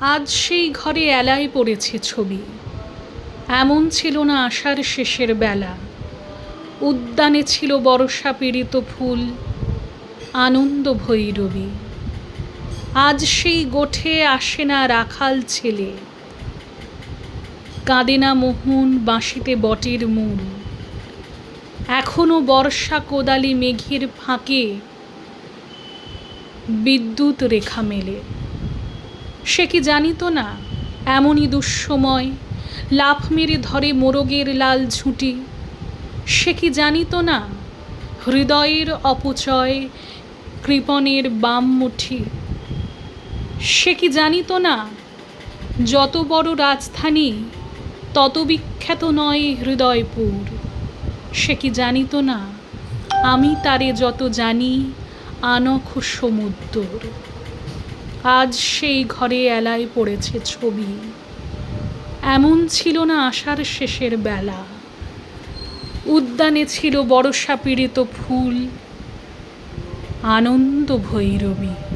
আজ সেই ঘরে এলায় পড়েছে ছবি। এমন ছিল না আষাঢ় শেষের বেলা। উদ্যানে ছিল বর্ষা পীড়িত ফুল, আনন্দ ভৈরবী। আজ সেই গোঠে আসে না রাখাল ছেলে। কাঁদে না মোহন বাঁশিতে বটের মূল। এখনও বর্ষা কোদালি মেঘের ফাঁকে বিদ্যুৎ রেখা মেলে। সে কি জানিত না? এমনই দুঃসময় লাফ মেরে ধরে মোরগের লাল ঝুঁটি। সে কি জানিত না? হৃদয়ের অপচয় কৃপণের বাম মুঠি। সে কি জানিত না? যত বড় রাজধানী, তত বিখ্যাত নয় হৃদয়পুর। সে কি জানিত না? আমি তারে যত জানি, আনখ সমুদ্র আজ সেই ঘরে এলাই পড়েছে ছবি। এমন ছিল না আষাঢ় শেষের বেলা। উদ্যানে ছিল বর্ষা পীড়িত ফুল, আনন্দ ভৈরবী।